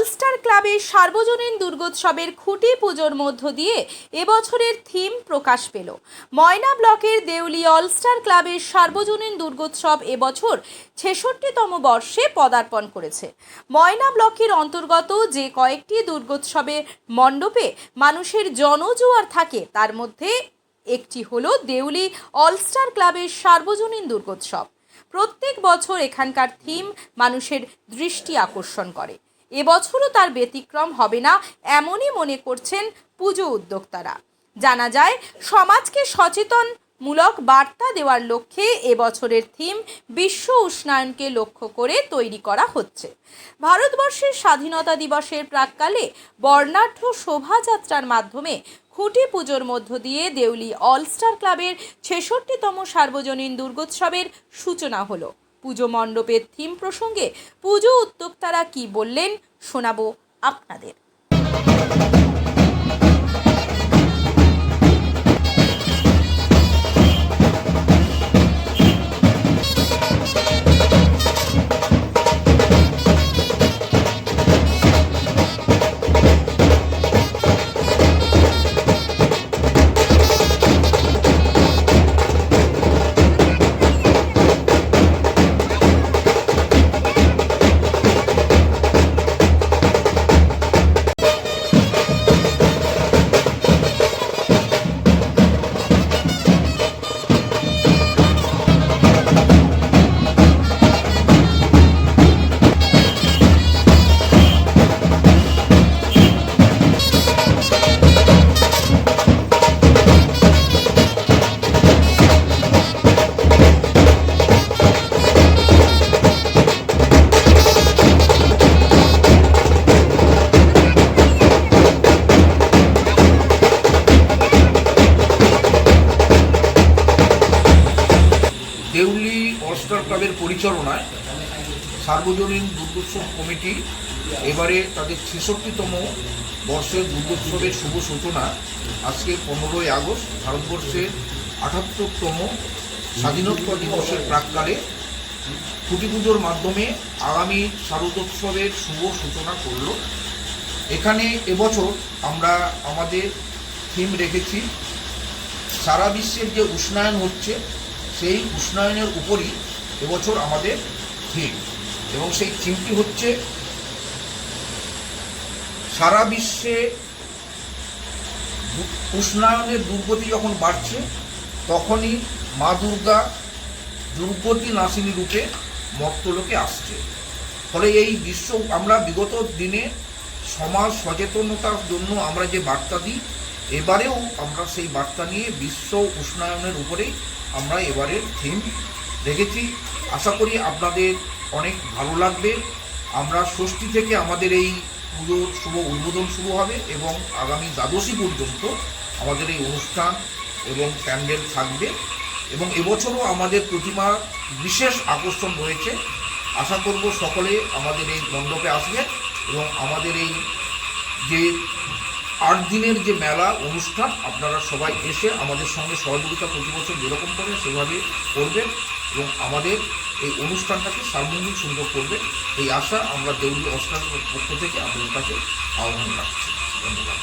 All star ক্লাবের সার্বজনীন দুর্গোৎসবের খুঁটি পুজোর মধ্য দিয়ে এবছরের থিম প্রকাশ পেল। ময়না ব্লকের দেউলি অলস্টার ক্লাবের সার্বজনীন দুর্গোৎসব এবছর ছেষট্টিতম বর্ষে পদার্পণ করেছে। ময়না ব্লকের অন্তর্গত যে কয়েকটি দুর্গোৎসবের মণ্ডপে মানুষের জনজোয়ার থাকে, তার মধ্যে একটি হলো দেউলি অলস্টার ক্লাবের সার্বজনীন দুর্গোৎসব। প্রত্যেক বছর এখানকার থিম মানুষের দৃষ্টি আকর্ষণ করে। এবছরও তার ব্যতিক্রম হবে না এমনই মনে করছেন পুজো উদ্যোক্তারা। জানা যায়, সমাজকে সচেতন মূলক বার্তা দেওয়ার লক্ষ্যে এবছরের থিম বিশ্ব উষ্ণায়নকে লক্ষ্য করে তৈরি করা হচ্ছে। ভারতবর্ষের স্বাধীনতা দিবসের প্রাককালে বর্ণাঢ্য শোভাযাত্রার মাধ্যমে খুঁটি পুজোর মধ্য দিয়ে দেউলি অলস্টার ক্লাবের ছেষট্টিতম সার্বজনীন দুর্গোৎসবের সূচনা হলো। পুজো মণ্ডপের থিম প্রসঙ্গে পুজো উদ্যোক্তারা কি বললেন শোনাবো আপনাদের। দেউলি অলস্টার ক্লাবের পরিচালনায় সার্বজনীন দুর্গোৎসব কমিটি এবারে তাদের ছেষট্টিতম বর্ষের দুর্গোৎসবের শুভ সূচনা আজকে পনেরোই আগস্ট, ভারতবর্ষের আটাত্তরতম স্বাধীনতা দিবসের প্রাককালে খুঁটি পুজোর মাধ্যমে আগামী শারদোৎসবের শুভ সূচনা করল। এখানে এবছর আমরা আমাদের থিম রেখেছি। সারা বিশ্বের যে উষ্ণায়ন হচ্ছে সেই উষ্ণায়নের উপরই এবছর আমাদের থিম। এবং সেই থিমটি হচ্ছে সারা বিশ্বে উষ্ণায়নের দুর্গতি যখন বাড়ছে, তখনই মা দুর্গা দুর্গতি নাসিনী রূপে মর্তলোকে আসছে। ফলে এই বিশ্ব, আমরা বিগত দিনে সমাজ সচেতনতার জন্য আমরা যে বার্তা দিই এবারেও আমরা সেই বার্তা নিয়ে বিশ্ব উষ্ণায়নের উপরেই আমরা এবারের থিম রেখেছি। আশা করি আপনাদের অনেক ভালো লাগবে। আমরা ষষ্ঠী থেকে আমাদের এই পুজোর শুভ উদ্বোধন শুরু হবে এবং আগামী দ্বাদশী পর্যন্ত আমাদের এই অনুষ্ঠান এবং প্যান্ডেল থাকবে এবং এবছরও আমাদের প্রতিমা বিশেষ আকর্ষণ রয়েছে। আশা করব সকলে আমাদের এই মণ্ডপে আসবেন এবং আমাদের এই যে আট দিনের যে মেলা, অনুষ্ঠান, আপনারা সবাই এসে আমাদের সঙ্গে সহযোগিতা প্রতি বছর যেরকম করেন সেভাবে করবেন এবং আমাদের এই অনুষ্ঠানটাকে সার্বজনীন সুন্দর করবে এই আশা আমরা দেউলি অস্টার পক্ষ থেকে আপনাদের কাছে আহ্বান রাখছি ধন্যবাদ।